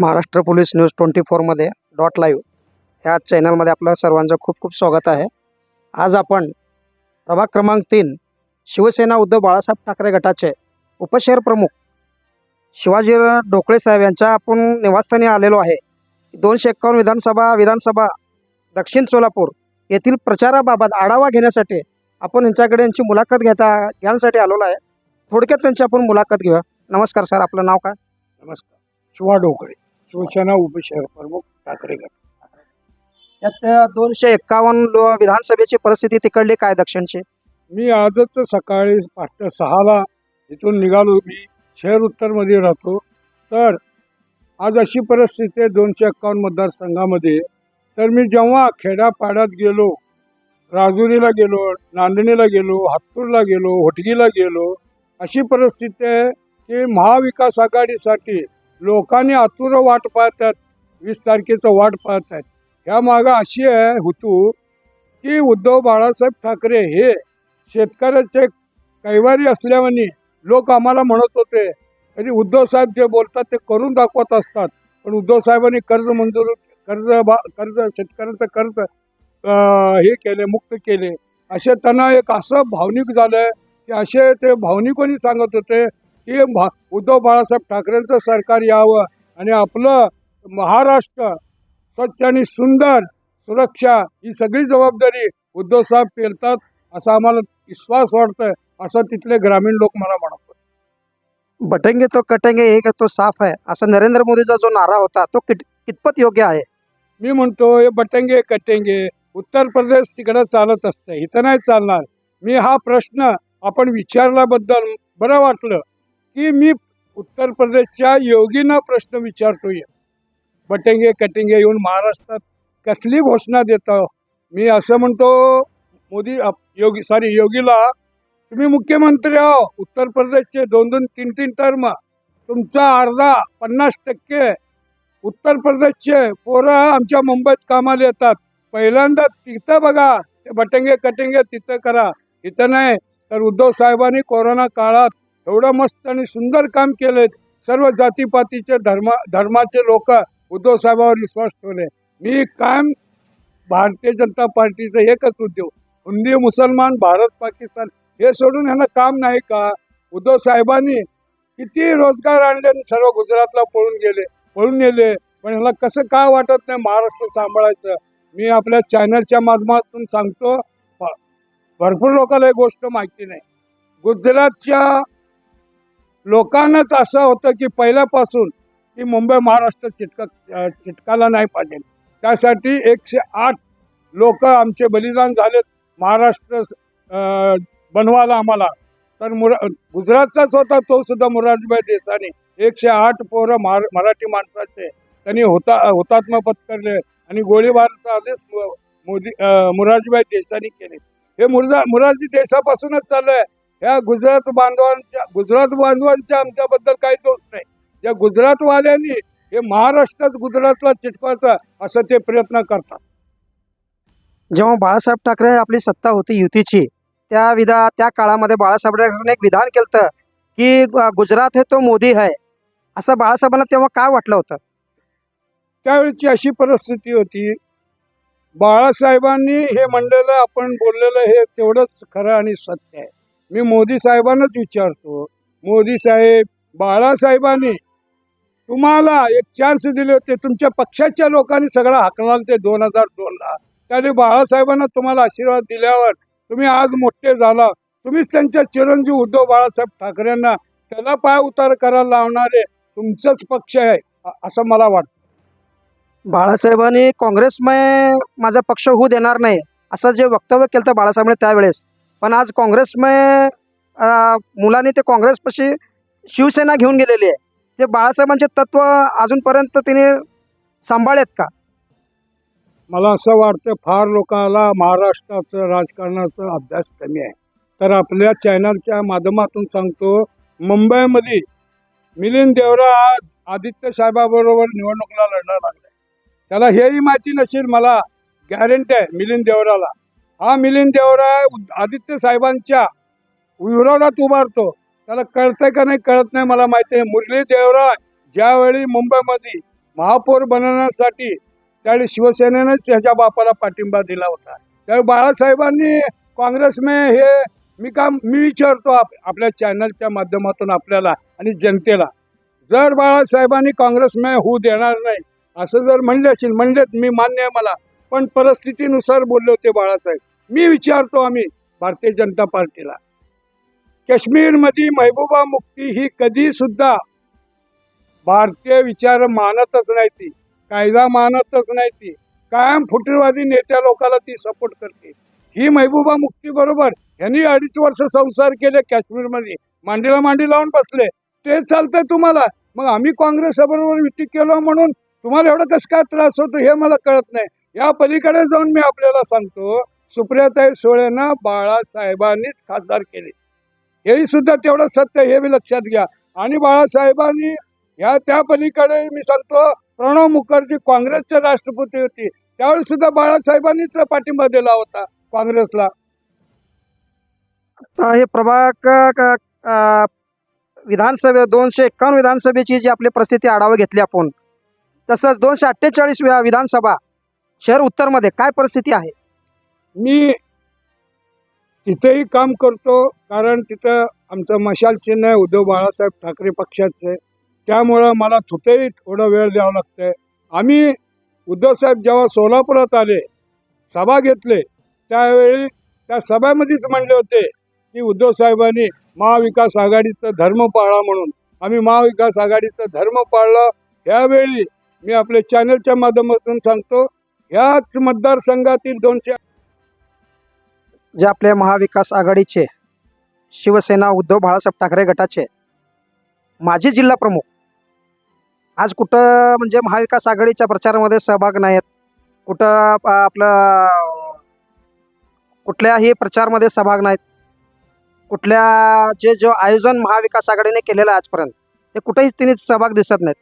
Maharashtra police news twenty फोरमध्ये dot live ह्या चॅनलमध्ये आपलं सर्वांचं खूप खूप स्वागत आहे. आज आपण प्रभाग क्रमांक तीन शिवसेना उद्धव बाळासाहेब ठाकरे गटाचे उपशहर प्रमुख शिवाजी ढोकळे साहेब यांच्या आपण निवासस्थानी आलेलो आहे. दोनशे एक्कावन्न विधानसभा विधानसभा दक्षिण सोलापूर येथील प्रचाराबाबत आढावा घेण्यासाठी आपण यांच्याकडे यांची मुलाखत घेता घेण्यासाठी आलेलो आहे. थोडक्यात त्यांची आपण मुलाखत घेऊया. नमस्कार सर आपलं नाव काय? नमस्कार. शिवा डोकळे शिवसेना उपशहर प्रमुख ठाकरे गट. यात दोनशे एक्कावन्न लो विधानसभेची परिस्थिती तिकडली काय दक्षिणची? मी आजच सकाळी पहाटे सहाला इथून निघालो. मी शहर उत्तरमध्ये राहतो. तर आज अशी परिस्थिती आहे दोनशे एक्कावन्न मतदारसंघामध्ये. तर मी जेव्हा खेड्यापाड्यात गेलो राजुरीला गेलो नांदणीला गेलो हातूरला गेलो होटगीला गेलो अशी परिस्थिती आहे की महाविकास आघाडीसाठी लोकांनी आतुर वाट पाहत आहेत वीस तारखेचं वाट पाहत आहेत ह्या मागं अशी आहे होतू की उद्धव बाळासाहेब ठाकरे हे शेतकऱ्याचे कैवारी असल्याने लोक आम्हाला म्हणत होते तरी उद्धव साहेब जे बोलतात ते करून दाखवत असतात. पण उद्धव साहेबांनी कर्ज मंजूर कर्ज बा कर्ज शेतकऱ्यांचं कर्ज हे केले मुक्त केले. असे त्यांना एक असं भावनिक झालं आहे की असे ते भावनिकोनी सांगत होते की भा उद्धव बाळासाहेब ठाकरेंचं सरकार यावं आणि आपलं महाराष्ट्र स्वच्छ आणि सुंदर सुरक्षा ही सगळी जबाबदारी उद्धव साहेब पेलतात असा आम्हाला विश्वास वाटतोय असं तिथले ग्रामीण लोक मला म्हणत बटेंगे तो कटेंगे एक तो साफ आहे असं नरेंद्र मोदीचा जो नारा होता तो कित कितपत योग्य आहे? मी म्हणतो हे बटेंगे कटेंगे उत्तर प्रदेश तिकडं चालत असतं इथं नाही चालणार. मी हा प्रश्न आपण विचारल्याबद्दल बरं वाटलं. की मी उत्तर प्रदेशच्या योगींना प्रश्न विचारतोय. बटेंगे कटिंगे येऊन महाराष्ट्रात कसली घोषणा देतो? मी असं म्हणतो मोदी अप- योगी सॉरी योगीला तुम्ही मुख्यमंत्री आहो. उत्तर प्रदेशचे दोन दोन तीन तीन टर्म तुमचा अर्धा पन्नास टक्के. उत्तर प्रदेशचे पोरं आमच्या मुंबईत कामाला येतात. पहिल्यांदा तिथं बघा. ते बटेंगे कटिंगे तिथं करा. इथं नाही. तर उद्धव साहेबांनी कोरोना काळात एवढं मस्त आणि सुंदर काम केलंय. सर्व जातीपातीचे धर्म धर्माचे लोक उद्धव साहेबावर विश्वास ठेवले. मी काम भारतीय जनता पार्टीचं एकच उद्योग हिंदी मुसलमान भारत पाकिस्तान हे सोडून ह्यांना काम नाही का? उद्धव साहेबांनी किती रोजगार आणले आणि सर्व गुजरातला पळून गेले पळून नेले. पण ह्याला कसं काय वाटत नाही महाराष्ट्र सांभाळायचं? मी आपल्या चॅनलच्या माध्यमातून सांगतो भरपूर लोकांना ही गोष्ट माहिती नाही. गुजरातच्या लोकांनाच असं होतं की पहिल्यापासून की मुंबई महाराष्ट्र चिटक चिटकायला नाही पाहिजे. त्यासाठी एकशे आठ लोक आमचे बलिदान झालेत. महाराष्ट्र बनवाला बनवायला आम्हाला. तर मुरा गुजरातचाच होता तो सुद्धा मुरारजीभाई देसाई. एकशे आठ पोरं महार मराठी माणसाचे. त्यांनी होता हुतात्मा पत्करले आणि गोळीबाराचा आदेश मोदी अं, मुरारजीभाई केले. हे मुरजा मुरारजी देशापासूनच चालू आहे ह्या गुजरात बांधवांच्या गुजरात बांधवांच्या आमच्याबद्दल काही दोष नाही. या गुजरातवाल्यांनी हे महाराष्ट्रच गुजरातला चिटकवायचा असं ते प्रयत्न करतात. जेव्हा बाळासाहेब ठाकरे आपली सत्ता होती युतीची त्या विधा त्या काळामध्ये बाळासाहेब ठाकरेंनी एक विधान केलं की गुजरात हे तो मोदी आहे. असं बाळासाहेबांना तेव्हा काय वाटलं होतं? त्यावेळची अशी परिस्थिती होती बाळासाहेबांनी हे म्हणलेलं आपण बोललेलं हे तेवढंच खरं आणि सत्य आहे. मी मोदी साहेबांनाच विचारतो. मोदी साहेब बाळासाहेबांनी तुम्हाला एक चान्स दिले होते. तुमच्या पक्षाच्या लोकांनी सगळा हकला ते दोन हजार दोनला. त्याने बाळासाहेबांना तुम्हाला आशीर्वाद दिल्यावर तुम्ही आज मोठे झाला. तुम्हीच त्यांच्या चिरंजीव उद्धव बाळासाहेब ठाकरेंना त्याला पाय उतार करायला लावणारे तुमचंच पक्ष आहे असं मला वाटतं. बाळासाहेबांनी काँग्रेसमय माझा पक्ष होऊ देणार नाही असं जे वक्तव्य केलं तर बाळासाहेबांनी त्यावेळेस पण आज काँग्रेसमय मुलाने ते काँग्रेसपाशी शिवसेना घेऊन गेलेली आहे. ते बाळासाहेबांचे तत्व अजूनपर्यंत तिने सांभाळत का? मला असं वाटतं फार लोकांना महाराष्ट्राचं राजकारणाचा अभ्यास कमी आहे. तर आपल्या चॅनलच्या माध्यमातून सांगतो मुंबईमध्ये मिलिंद देवरा आज आदित्य साहेबाबरोबर निवडणुकीला लढणार लागलाय त्याला हेही माहिती नसेल मला गॅरंटी आहे मिलिंद देवराला. हा मिलिंद देवराय उद- आदित्य साहेबांच्या विरोधात उभारतो. त्याला कळतंय का नाही कळत नाही मला माहिती आहे. मुरली देवराय ज्यावेळी मुंबईमध्ये महापौर बनवण्यासाठी त्यावेळी शिवसेनेनंच ह्याच्या बापाला पाठिंबा दिला होता. त्यावेळी बाळासाहेबांनी काँग्रेसमे हे मी काम मी विचारतो आप आपल्या चॅनलच्या माध्यमातून आपल्याला आणि जनतेला जर बाळासाहेबांनी काँग्रेसमे होऊ देणार नाही असं जर म्हणले असेल म्हणलेत मी मान्य आहे मला पण परिस्थितीनुसार बोलले होते बाळासाहेब. मी विचारतो आम्ही भारतीय जनता पार्टीला काश्मीरमध्ये महबूबा मुक्ती ही कधी सुद्धा भारतीय विचार मानतच नाही ती कायदा मानतच नाही ती कायम फुटीरवादी नेत्या लोकाला ती सपोर्ट करते. ही महबूबा मुक्ती बरोबर यांनी अडीच वर्ष संसार केले काश्मीरमध्ये मांडीला मांडी लावून बसले ते चालतंय तुम्हाला. मग आम्ही काँग्रेसबरोबर युती केलो म्हणून तुम्हाला एवढं कसं काय त्रास होतो हे मला कळत नाही. या पलीकडे जाऊन मी आपल्याला सांगतो सुप्रियाताई सुळेंना बाळासाहेबांनीच खासदार केले. हेही सुद्धा तेवढं सत्य हे बी लक्षात घ्या. आणि बाळासाहेबांनी ह्या त्या पलीकडे मी सांगतो प्रणव मुखर्जी काँग्रेसचे राष्ट्रपती होती. त्यावेळी सुद्धा बाळासाहेबांनीच पाठिंबा दिला होता काँग्रेसला. आता हे प्रभाग विधानसभे दोनशे एक्कावन्न विधानसभेची जी आपली परिस्थिती आढावा घेतली आपण. तसंच दोनशे अठ्ठेचाळीस विधानसभा शहर उत्तरमध्ये काय परिस्थिती आहे? मी तिथेही काम करतो कारण तिथं आमचं मशाल चिन्ह आहे उद्धव बाळासाहेब ठाकरे पक्षाचे. त्यामुळं मला तिथेही थोडा वेळ द्यावा लागतंय. आम्ही उद्धवसाहेब जेव्हा सोलापुरात आले सभा घेतले त्यावेळी त्या सभेमध्येच म्हणले होते की उद्धवसाहेबांनी महाविकास आघाडीचं धर्म पाळा म्हणून. आम्ही महाविकास आघाडीचं धर्म पाळलं. यावेळी मी आपल्या चॅनलच्या माध्यमातून सांगतो ह्याच मतदारसंघातील दोनशे जे आपल्या महाविकास आघाडीचे शिवसेना उद्धव बाळासाहेब ठाकरे गटाचे माजी जिल्हा प्रमुख आज कुठं म्हणजे महाविकास आघाडीच्या प्रचारामध्ये सहभाग नाहीत कुठं आपलं कुठल्याही प्रचारमध्ये सहभाग नाहीत कुठल्या जे जो आयोजन महाविकास आघाडीने केलेलं आहे आजपर्यंत ते कुठेही तिने सहभाग दिसत नाहीत.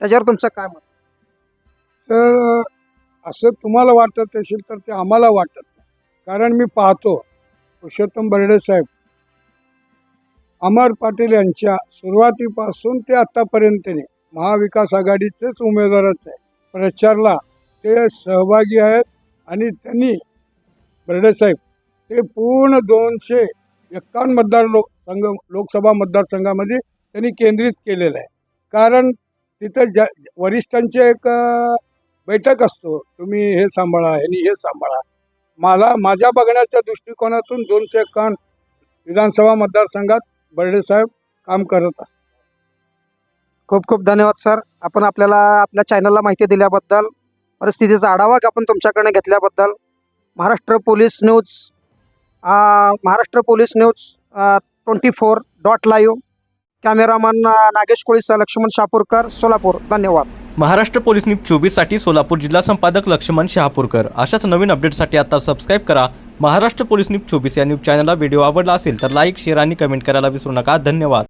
त्याच्यावर तुमचं काय मत? तर असं तुम्हाला वाटत असेल तर ते आम्हाला वाटत. कारण मी पाहतो पुरुषोत्तम बर्डे साहेब अमर पाटील यांच्या सुरुवातीपासून ते आत्तापर्यंतने महाविकास आघाडीचेच उमेदवारच आहे प्रचारला ते सहभागी आहेत आणि त्यांनी बर्डे साहेब ते पूर्ण दोनशे एक्कावन्न मतदार लोक संघ लोकसभा मतदारसंघामध्ये त्यांनी केंद्रित केलेलं आहे. कारण तिथं ज वरिष्ठांचे एक बैठक असतो तुम्ही हे सांभाळा ह्यांनी हे सांभाळा. मला माझ्या बघण्याच्या दृष्टिकोनातून दोनशे एकावन्न विधानसभा मतदारसंघात बर्डे साहेब काम करत असतात. खूप खूप धन्यवाद सर. आपण आपल्याला आपल्या चॅनलला माहिती दिल्याबद्दल परिस्थितीचा आढावा आपण तुमच्याकडे घेतल्याबद्दल Maharashtra police news Maharashtra police news twenty four dot live cameraman Nagesh कोळीसा Laxman Shapurkar Solapur. धन्यवाद. महाराष्ट्र पोलीस न्यूज चोवीससाठी सोलापूर जिल्हा संपादक लक्ष्मण शहापूरकर. अशाच नवीन अपडेटसाठी आता सबस्क्राईब करा. महाराष्ट्र पोलीस न्यूज चोवीस या न्यूज चॅनलला व्हिडिओ आवडला असेल तर लाईक शेअर आणि कमेंट करायला विसरू नका. धन्यवाद.